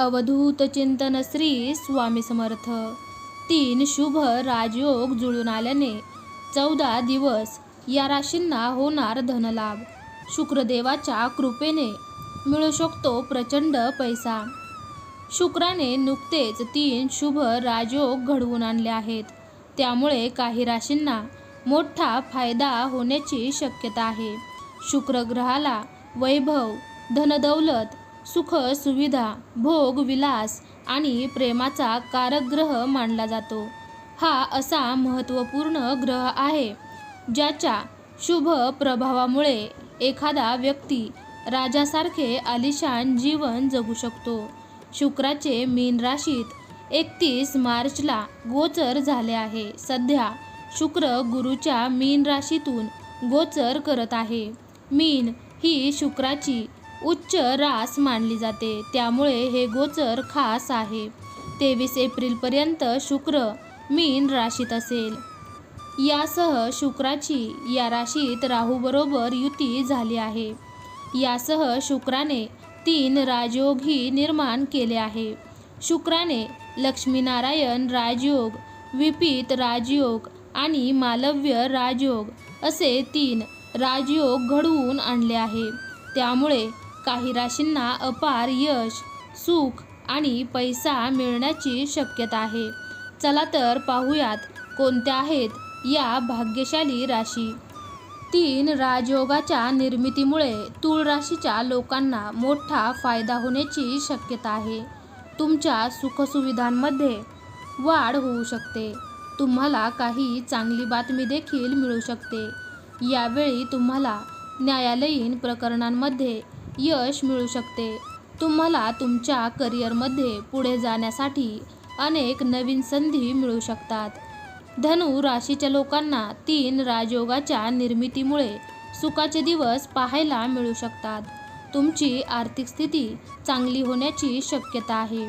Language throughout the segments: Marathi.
अवधूत चिंतन श्री स्वामी समर्थ. तीन शुभ राजयोग जुळून आल्याने चौदा दिवस या राशींना होणार धनलाभ. शुक्रदेवाच्या कृपेने मिळू शकतो प्रचंड पैसा. शुक्राने नुकतेच तीन शुभ राजयोग घडवून आणले आहेत. त्यामुळे काही राशींना मोठा फायदा होण्याची शक्यता आहे. शुक्रग्रहाला वैभव धनदौलत सुख सुविधा भोग विलास आणि प्रेमाचा कारक ग्रह मानला जातो. हा असा महत्त्वपूर्ण ग्रह आहे ज्याच्या शुभ प्रभावामुळे एखादा व्यक्ती राजासारखे आलिशान जीवन जगू शकतो. शुक्राचे मीन राशीत एकतीस मार्चला गोचर झाले आहे. सध्या शुक्र गुरुच्या मीन राशीतून गोचर करत आहे. मीन ही शुक्राची उच्च रास मानली जाते. त्यामुळे हे गोचर खास आहे. तेवीस एप्रिलपर्यंत शुक्र मीन राशीत असेल. यासह शुक्राची या राशीत राहूबरोबर युती झाली आहे. यासह शुक्राने तीन राजयोगही निर्माण केले आहे. शुक्राने लक्ष्मीनारायण राजयोग विपित राजयोग आणि मालव्य राजयोग असे तीन राजयोग घडवून आणले आहे. त्यामुळे काही राशींना अपार यश सुख आणि पैसा मिळण्याची शक्यता आहे. चला तर पाहूयात कोणत्या आहेत या भाग्यशाली राशी. तीन राजयोगाच्या निर्मितीमुळे तूळ राशीच्या लोकांना मोठा फायदा होण्याची शक्यता आहे. तुमच्या सुखसुविधांमध्ये वाढ होऊ शकते. तुम्हाला काही चांगली बातमी देखील मिळू शकते. यावेळी तुम्हाला न्यायालयीन प्रकरणांमध्ये यश मिळू शकते. तुम्हाला तुमच्या करिअरमध्ये पुढे जाण्यासाठी अनेक नवीन संधी मिळू शकतात. धनु राशीच्या लोकांना तीन राजयोगाच्या निर्मितीमुळे सुखाचे दिवस पाहायला मिळू शकतात. तुमची आर्थिक स्थिती चांगली होण्याची शक्यता आहे.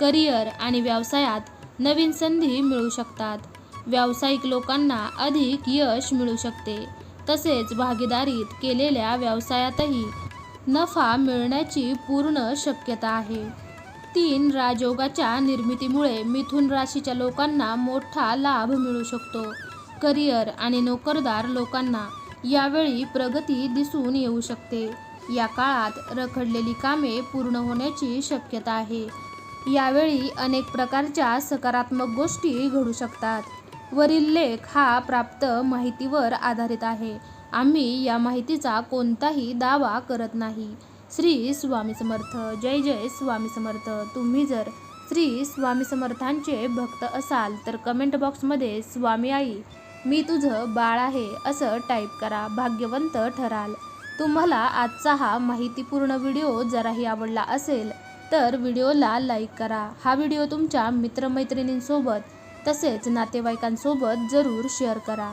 करिअर आणि व्यवसायात नवीन संधी मिळू शकतात. व्यावसायिक लोकांना अधिक यश मिळू शकते. तसेच भागीदारीत केलेल्या व्यवसायातही नफा मिळण्याची पूर्ण शक्यता आहे. तीन राजयोगाच्या निर्मितीमुळे मिथुन राशीच्या लोकांना मोठा लाभ मिळू शकतो. करिअर आणि नोकरदार लोकांना यावेळी प्रगती दिसून येऊ शकते. या काळात रखडलेली कामे पूर्ण होण्याची शक्यता आहे. यावेळी अनेक प्रकारच्या सकारात्मक गोष्टी घडू शकतात. वरील लेख हा प्राप्त माहितीवर आधारित आहे. आम्ही या माहितीचा कोणताही दावा करत नाही. श्री स्वामी समर्थ. जय जय स्वामी समर्थ. तुम्ही जर श्री स्वामी समर्थांचे भक्त असाल तर कमेंट बॉक्समध्ये स्वामी आई मी तुझं बाळ आहे असं टाईप करा. भाग्यवंत ठराल. तुम्हाला आजचा हा माहितीपूर्ण व्हिडिओ जराही आवडला असेल तर व्हिडिओला लाईक करा. हा व्हिडिओ तुमच्या मित्रमैत्रिणींसोबत तसेच नातेवाईकांसोबत जरूर शेअर करा.